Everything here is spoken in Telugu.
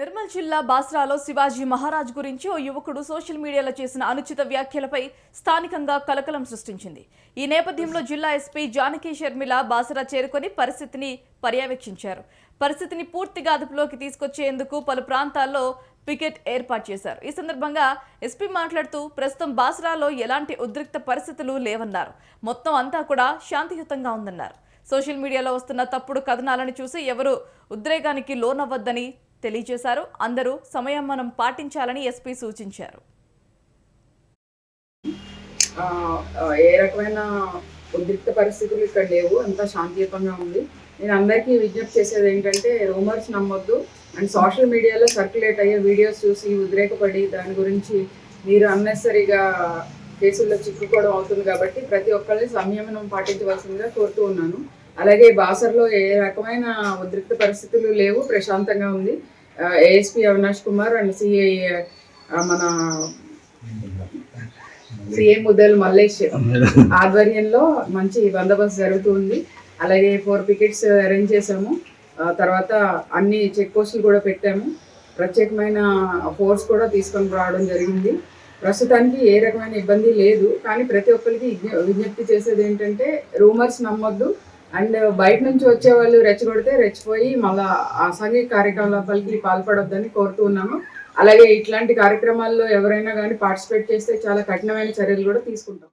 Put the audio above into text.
నిర్మల్ జిల్లా బాస్రాలో శివాజీ మహారాజ్ గురించి ఓ యువకుడు సోషల్ మీడియాలో చేసిన అనుచిత వ్యాఖ్యలపై స్థానికంగా కలకలం సృష్టించింది. ఈ నేపథ్యంలో జిల్లా ఎస్పీ జానకి షర్మిల బాసరా చేరుకొని పరిస్థితిని పర్యవేక్షించారు. పరిస్థితిని పూర్తిగా అదుపులోకి తీసుకొచ్చేందుకు పలు ప్రాంతాల్లో పికెట్ ఏర్పాటు చేశారు. ఈ సందర్భంగా ఎస్పీ మాట్లాడుతూ ప్రస్తుతం బాసరాలో ఎలాంటి ఉద్రిక్త పరిస్థితులు లేవన్నారు. మొత్తం అంతా కూడా శాంతియుతంగా ఉందన్నారు. సోషల్ మీడియాలో వస్తున్న తప్పుడు కథనాలను చూసి ఎవరు ఉద్రేగానికి లోనవ్వద్దని తెలియజేశారు. అందరూ సంయమనం పాటించాలని ఎస్పీ సూచించారు. ఏ రకమైన ఉద్రిక్త పరిస్థితులు ఇక్కడ లేవు. అంతా శాంతియుతంగా ఉంది. నేను అందరికీ విజ్ఞప్తి చేసేది ఏంటంటే రూమర్స్ నమ్మొద్దు. అండ్ సోషల్ మీడియాలో సర్క్యులేట్ అయ్యే వీడియోస్ చూసి ఉద్రేకపడి దాని గురించి మీరు అన్నెసరీగా కేసుల్లో చిక్కుకోవడం అవుతుంది కాబట్టి ప్రతి ఒక్కరిని సంయమనం పాటించవలసిందిగా కోరుతూ ఉన్నాను. అలాగే బాసర్లో ఏ రకమైన ఉద్రిక్త పరిస్థితులు లేవు ప్రశాంతంగా ఉంది. ASP Avinash Kumar and CI మన సీఎం ముద్దలు మల్లేష్ ఆధ్వర్యంలో మంచి బందోబస్తు జరుగుతుంది అలాగే ఫోర్ పికెట్స్ అరేంజ్ చేసాము తర్వాత అన్ని చెక్ పోస్టులు కూడా పెట్టాము. ప్రత్యేకమైన ఫోర్స్ కూడా తీసుకొని రావడం జరిగింది. ప్రస్తుతానికి ఏ రకమైన ఇబ్బంది లేదు కానీ ప్రతి ఒక్కరికి విజ్ఞ- విజ్ఞప్తి చేసేది ఏంటంటే రూమర్స్ నమ్మొద్దు. అండ్ బయట నుంచి వచ్చే వాళ్ళు రెచ్చగొడితే రెచ్చిపోయి మళ్ళా అసాంఘిక కార్యకలాపాలకి పాల్పడొద్దని కోరుతూ ఉన్నాము. అలాగే ఇట్లాంటి కార్యక్రమాల్లో ఎవరైనా కానీ పార్టిసిపేట్ చేస్తే చాలా కఠినమైన చర్యలు కూడా తీసుకుంటాం.